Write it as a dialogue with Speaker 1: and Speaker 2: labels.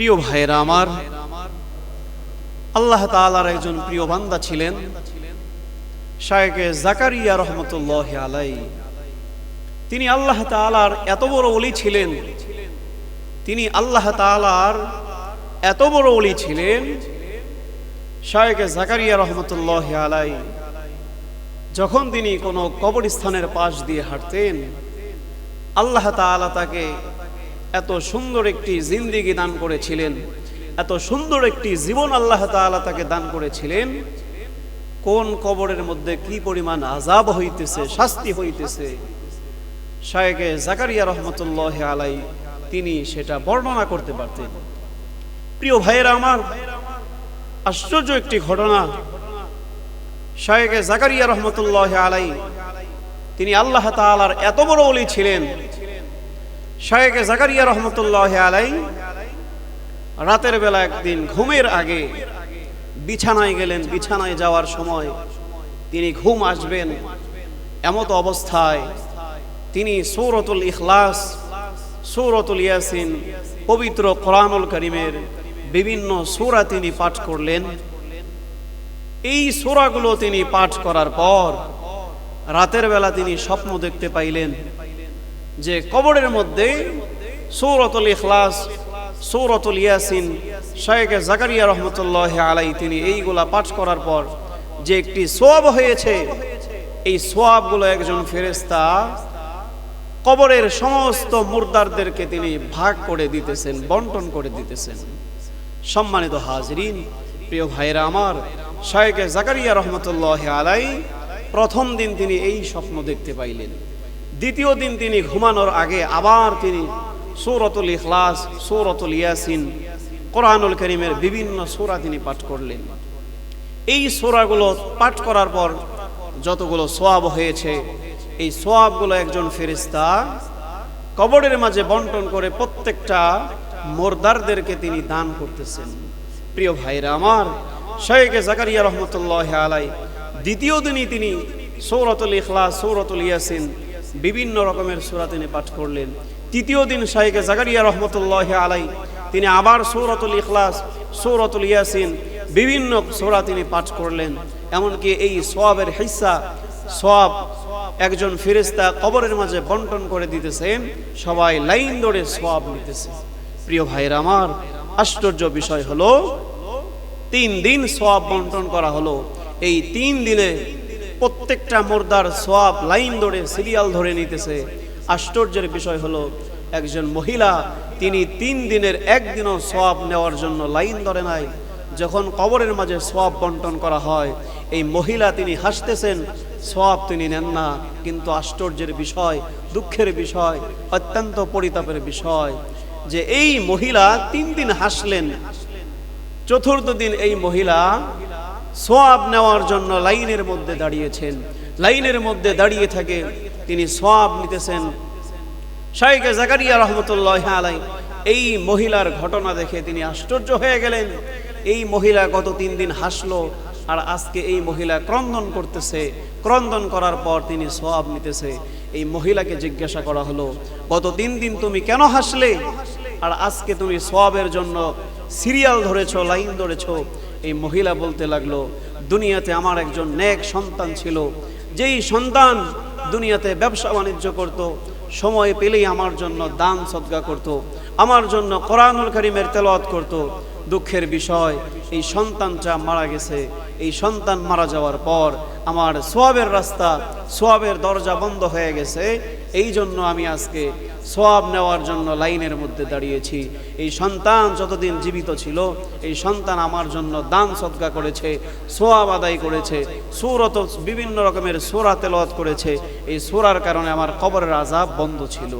Speaker 1: প্রিয় ভাইয়েরা আমার, আল্লাহ তাআলার একজন প্রিয় বান্দা ছিলেন শায়েকে জাকারিয়া রহমতুল্লাহ আলাই তিনি আল্লাহ তাআলার এত বড় অলি ছিলেন, তিনি আল্লাহ তাআলার এত বড় অলি ছিলেন শায়েকে জাকারিয়া রহমতুল্লাহ আলাই যখন তিনি কোনো কবরস্থানের পাশ দিয়ে হাঁটতেন, আল্লাহ তাআলা তাকে এত সুন্দর একটি জিন্দিগি দান করেছিলেন, এত সুন্দর একটি জীবন আল্লাহ তাআলা তাকে দান করেছিলেন। কোন কবরের মধ্যে কি পরিমাণ আজাব হইতেছে, শাস্তি হইতেছে? শায়েকে জাকারিয়া রহমতুল্লাহ আলাই তিনি সেটা বর্ণনা করতে পারতেন। প্রিয় ভাইয়েরা আমার, আশ্চর্য একটি ঘটনা। শায়েকে জাকারিয়া রহমতুল্লাহ আলাই তিনি আল্লাহ তাআলার এত বড় ওলি ছিলেন শায়েকে জাকারিয়া রহমতুল্লাহ আলাই রাতের বেলা একদিন ঘুমের আগে বিছানায় গেলেন, বিছানায় যাওয়ার সময় তিনি ঘুম আসবেন, এমত অবস্থায় তিনি সৌরতুল ইখলাস, সৌরতুল ইয়াসিন, পবিত্র কোরআনুল করিমের বিভিন্ন সূরা তিনি পাঠ করলেন। এই সূরাগুলো তিনি পাঠ করার পর রাতের বেলা তিনি স্বপ্ন দেখতে পাইলেন যে কবরের মধ্যে সৌরতুল ইখলাস, সৌরতুল ইয়াসিন শায়েকে জাকারিয়া রহমতুল্লাহ আলাই তিনি এইগুলা পাঠ করার পর যে একটি সোয়াব হয়েছে, এই সোয়াবগুলো একজন ফেরেস্তা কবরের সমস্ত মুর্দারদেরকে তিনি ভাগ করে দিতেছেন, বন্টন করে দিতেছেন। সম্মানিত হাজরিন, প্রিয় ভাইরা আমার শায়েকে জাকারিয়া রহমতুল্লাহ আলাই প্রথম দিন তিনি এই স্বপ্ন দেখতে পাইলেন। দ্বিতীয় দিন তিনি ঘুমানোর আগে আবার তিনি সৌরতুল ইখলাস, সৌরতুল ইয়াসিন, কোরআনুল করিমের বিভিন্ন সোরা তিনি পাঠ করলেন। এই সূরাগুলো পাঠ করার পর যতগুলো সোয়াব হয়েছে, এই সোয়াবগুলো একজন ফেরিস্তা কবরের মাঝে বন্টন করে প্রত্যেকটা মোরদারদেরকে তিনি দান করতেছেন। প্রিয় ভাইরা আমার শাইকে জাকারিয়া রহমতুল্লাহ আলাই দ্বিতীয় দিনই তিনি সৌরতুল ইখলাস, সৌরতুল ইয়াসিন বিভিন্ন রকমের সূরা তিনি পাঠ করলেন। তৃতীয় দিন শাইকে জাকারিয়া রহমতুল্লাহ আলাই তিনি আবার সৌরতুল ইখলাস, সৌরতুল ইয়াসিন বিভিন্ন সোরা তিনি পাঠ করলেন। এমনকি এই সোয়াবের হিস্সা সোয়াব একজন ফেরেস্তা কবরের মাঝে বন্টন করে দিতেছেন, সবাই লাইন ধরে সোয়াব নিতেছে। প্রিয় ভাইয়ের আমার, আশ্চর্য বিষয় হলো, তিন দিন সোয়াব বন্টন করা হলো। এই তিন দিনে প্রত্যেকটা মোর্দার সোয়াব লাইন ধরে সিরিয়াল ধরে নিতেছে। আশ্চর্যের বিষয় হলো, একজন মহিলা, তিনি তিন দিনের একদিনও সোয়াব নেওয়ার জন্য লাইন ধরে নাই। যখন কবরের মাঝে সোয়াব বন্টন করা হয়, এই মহিলা তিনি হাসতেছেন, সোয়াব তিনি নেন না। কিন্তু আশ্চর্যের বিষয়, দুঃখের বিষয়, অত্যন্ত পরিতাপের বিষয় যে এই মহিলা তিন দিন হাসলেন। চতুর্থ দিন এই মহিলা সোয়াব নেওয়ার জন্য লাইনের মধ্যে দাঁড়িয়েছেন। লাইনের মধ্যে দাঁড়িয়ে থাকে, তিনি সোয়াব নিতেছেন। শাইকে জাকারিয়া রহমতুল্লাহ আলাই, এই মহিলার ঘটনা দেখে তিনি আশ্চর্য হয়ে গেলেন। এই মহিলা গত তিন দিন হাসলো, আর আজকে এই মহিলা ক্রন্দন করতেছে। ক্রন্দন করার পর তিনি সোয়াব নিতেছে। এই মহিলাকে জিজ্ঞাসা করা হলো, গত তিন দিন তুমি কেন হাসলে? আর আজকে তুমি সোয়াবের জন্য সিরিয়াল ধরেছ, লাইন ধরেছ এই মহিলা বলতে লাগল, দুনিয়াতে আমার একজন নেক সন্তান ছিল। যেই সন্তান দুনিয়াতে ব্যবসা বাণিজ্য করত, সময় পেলেই আমার জন্য দান সদকা করত, আমার জন্য কোরআনুল করিমের তেলাওয়াত করত। দুঃখের বিষয়, এই সন্তানটা মারা গেছে। এই সন্তান মারা যাওয়ার পর আমার সোয়াবের রাস্তা, সোয়াবের দরজা বন্ধ হয়ে গেছে। এই জন্য আমি আজকে সব নেওয়ার জন্য লাইনের মধ্যে দাঁড়িয়েছি। এই সন্তান যতদিন জীবিত ছিল, এই সন্তান আমার জন্য দান সদকা করেছে সোয়াব আদায় করেছে, সুরত বিভিন্ন রকমের সোরা তেলত করেছে। এই সোরার কারণে আমার কবরের আজাব বন্ধ ছিল।